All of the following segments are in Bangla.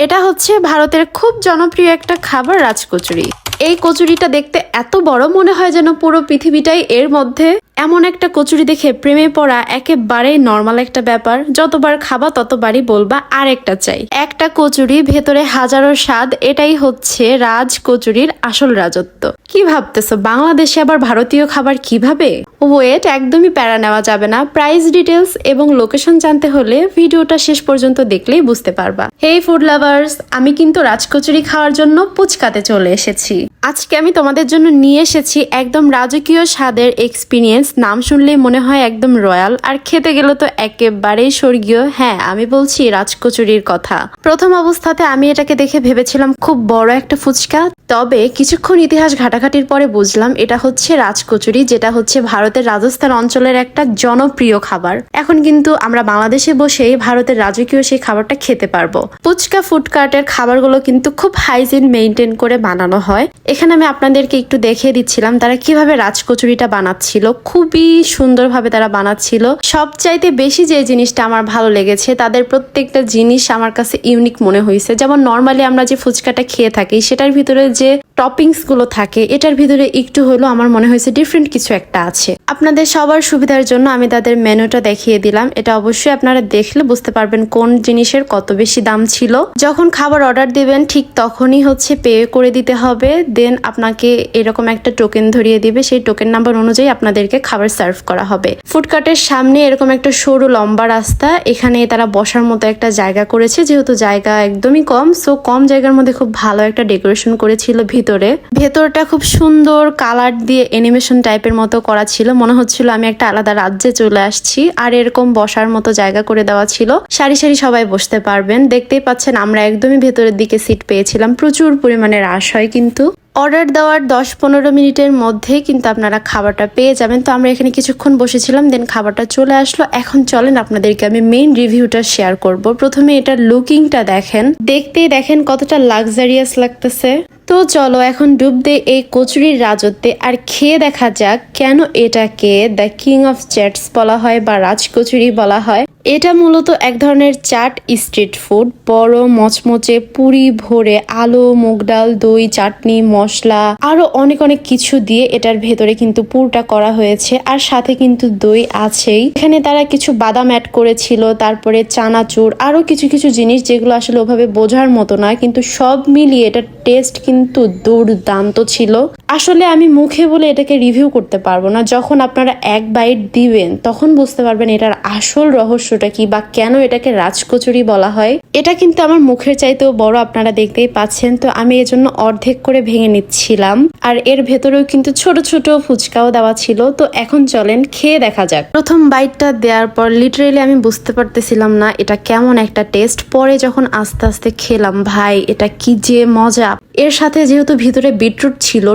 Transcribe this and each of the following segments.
এটা হচ্ছে ভারতের খুব জনপ্রিয় একটা খাবার রাজকচুরি। এই কচুরিটা দেখতে এত বড় মনে হয় যেন পুরো পৃথিবীটাই এর মধ্যে এমন একটা কচুরি দেখে প্রেমে পড়া একেবারেই নর্মাল একটা ব্যাপার। যতবার খাবা, ততবারই বলবা আর একটা চাই। একটা কচুরি ভেতরে হাজারো স্বাদ, এটাই হচ্ছে রাজ কচুরির আসল রাজত্ব। কি ভাবতেছো, বাংলাদেশে আবার ভারতীয় খাবার কীভাবে? ওয়েট, একদমই প্যারা নেওয়া যাবে না। প্রাইস ডিটেলস এবং লোকেশন জানতে হলে ভিডিওটা শেষ পর্যন্ত দেখলেই বুঝতে পারবা। হেই, ফুড লাভার্স, আমি কিন্তু রাজকচুরি খাওয়ার জন্য পুচকাতে চলে এসেছি। আজকে আমি তোমাদের জন্য নিয়ে এসেছি একদম রাজকীয় স্বাদের এক্সপিরিয়েন্স নাম শুনলেই মনে হয় একদম রয়্যাল। আর খেতে গেলে তো একেবারেই স্বর্গীয়। হ্যাঁ আমি বলছি রাজকচুরির কথা। প্রথম অবস্থাতে আমি এটাকে দেখে ভেবেছিলাম খুব বড় একটা ফুচকা। তবে কিছুক্ষণ ইতিহাস ঘাটাঘাটির পরে বুঝলাম এটা হচ্ছে রাজকচুরি, যেটা হচ্ছে ভারতের রাজস্থান অঞ্চলের একটা জনপ্রিয় খাবার। এখন কিন্তু আমরা বাংলাদেশে বসেই ভারতের রাজকীয় সেই খাবারটা খেতে পারব। ফুচকা ফুডকার্টের খাবারগুলো কিন্তু খুব হাইজিন মেনটেন করে বানানো হয়। এখানে আমি আপনাদেরকে একটু দেখিয়ে দিচ্ছিলাম তারা কীভাবে রাজকচুরিটা বানাচ্ছিল। খুবই সুন্দরভাবে তারা বানাচ্ছিল। সবচাইতে বেশি যে জিনিসটা আমার ভালো লেগেছে, তাদের প্রত্যেকটা জিনিস আমার কাছে ইউনিক মনে হয়েছে যেমন নর্মালি আমরা যে ফুচকাটা খেয়ে থাকি, সেটার ভিতরে যে টপিংসগুলো থাকে, এটার ভিতরে একটু হলো আমার মনে হয়েছে ডিফারেন্ট কিছু একটা আছে। আপনাদের সবার সুবিধার জন্য আমি তাদের মেনুটা দেখিয়ে দিলাম। এটা অবশ্যই আপনারা দেখলে বুঝতে পারবেন কোন জিনিসের কত বেশি দাম ছিল। যখন খাবার অর্ডার দিবেন, ঠিক তখনই হচ্ছে পে করে দিতে হবে। দেন আপনাকে এরকম একটা টোকেন ধরিয়ে দিবে। সেই টোকেন নাম্বার অনুযায়ী আপনাদেরকে খাবার সার্ভ করা হবে। ফুডকার্টের সামনে এরকম একটা সরু লম্বা রাস্তা, এখানে তারা বসার মতো একটা জায়গা করেছে, যেহেতু জায়গা একদমই কম সো কম জায়গার মধ্যে খুব ভালো একটা ডেকোরেশন করেছিল ভিতরে। ভেতরটা খুব সুন্দর কালার দিয়ে অ্যানিমেশন টাইপের মতো করা ছিল, মনে হচ্ছিল আমি একটা আলাদা রাজ্যে চলে আসছি, আর এরকম বসার মতো জায়গা করে দেওয়া ছিল। সারি সারি সবাই বসতে পারবেন, দেখতেই পাচ্ছেন আমরা একদমই ভেতরের দিকে সিট পেয়েছিলাম, প্রচুর পরিমাণে রাশ হয় কিন্তু। অর্ডার দেওয়ার দশ পনেরো মিনিটের মধ্যে কিন্তু আপনারা খাবারটা পেয়ে যাবেন। তো আমরা এখানে কিছুক্ষণ বসেছিলাম, দেন খাবারটা চলে আসলো। এখন চলেন আপনাদেরকে আমি মেইন রিভিউটা শেয়ার করব। প্রথমে এটার লুকিংটা দেখেন। দেখতেই দেখেন কতটা লাক্সারিয়াস লাগতেছে। তো চলো এখন ডুব দে এই কচুরির রাজত্বে আর খেয়ে দেখা যাক কেন এটাকে দ্য কিং অফ চ্যাটস বলা হয় বা রাজকচুরি বলা হয়। এটা মূলত এক ধরনের চাট স্ট্রিট ফুড। বড়, মচমচে, পুরি ভরে আলু, মুগ ডাল, দই, চাটনি, মশলা আরও অনেক অনেক কিছু দিয়ে এটার ভেতরে কিন্তু পুরটা করা হয়েছে আর সাথে কিন্তু দই আছেই। এখানে তারা কিছু বাদাম অ্যাড করেছিল, তারপরে চানাচুর, আরও কিছু কিছু জিনিস যেগুলো আসলে ওভাবে বোঝার মতো না, কিন্তু সব মিলিয়ে এটার টেস্ট কিন্তু দুর্দান্ত ছিল। আসলে আমি মুখে বলে এটাকে রিভিউ করতে পারব না। যখন আপনারা এক বাইট দিবেন, তখন বুঝতে পারবেন এটার আসল রহস্যটা কি বা কেন এটাকে রাজকচুরি বলা হয়। এটা কিন্তু আমার মুখের চাইতেও বড়, আপনারা দেখতেই পাচ্ছেন। তো আমি এজন্য অর্ধেক করে ভেঙে নিচ্ছিলাম। আর এর ভেতরেও কিন্তু ছোট ছোট ফুচকাও দেওয়া ছিল। তো এখন চলেন, খেয়ে দেখা যাক। প্রথম বাইটটা দেওয়ার পর লিটারেলি আমি বুঝতে পারতেছিলাম না, এটা কেমন একটা টেস্ট পরে যখন আস্তে আস্তে খেলাম, ভাই, এটা কি যে মজা! এর সাথে যেহেতু ভিতরে বিটরুট ছিল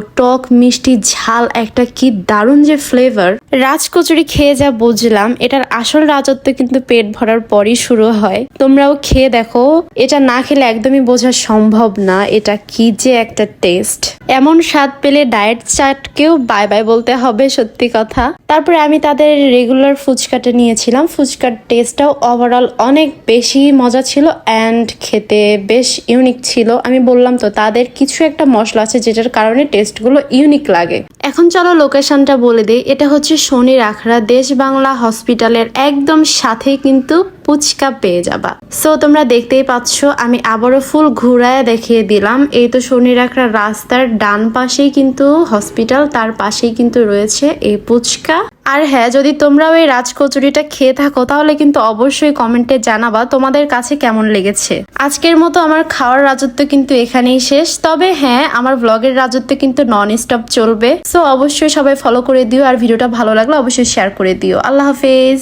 মিষ্টি ঝাল, একটা কি দারুণ যে ফ্লেভার রাজকচুরি খেয়ে যা বুঝলাম, এটার আসল রাজত্ব কিন্তু পেট ভরার পরই শুরু হয়। তোমরাও খেয়ে দেখো, এটা না খেলে একদমই বোঝা সম্ভব না, এটা কি যে একটা টেস্ট এমন স্বাদ পেলে ডায়েট চাটকেও বাই বাই বলতে হবে, সত্যি কথা। তারপরে আমি তাদের রেগুলার ফুচকাটা নিয়েছিলাম। ফুচকার টেস্টটাও ওভারঅল অনেক বেশি মজা ছিল অ্যান্ড খেতে বেশ ইউনিক ছিল। আমি বললাম তো, তাদের কিছু একটা মশলা আছে যেটার কারণে টেস্টগুলো ইউনিক লাগে। এখন চলো লোকেশনটা বলে দিই। এটা হচ্ছে শনি রাখরা দেশ বাংলা হসপিটালের একদম সাথেই কিন্তু পুচকা পেয়ে যাবা। সো তোমরা দেখতেই পাচ্ছ, আমি আবারও ফুল ঘুরায় দেখিয়ে দিলাম। এই তো শনি রাখরা রাস্তার ডান পাশেই কিন্তু হসপিটাল তার পাশেই কিন্তু রয়েছে এই পুচকা। আর হ্যাঁ যদি তোমরাও এই রাজকচুরিটা খেয়ে থাকো, তাহলে কিন্তু অবশ্যই কমেন্টে জানাবা তোমাদের কাছে কেমন লেগেছে। আজকের মতো আমার খাওয়ার রাজত্ব কিন্তু এখানেই শেষ। তবে হ্যাঁ আমার ব্লগের রাজত্ব কিন্তু নন স্টপ চলবে। সো অবশ্যই সবাই ফলো করে দিও আর ভিডিওটা ভালো লাগলে অবশ্যই শেয়ার করে দিও। আল্লাহ হাফেজ।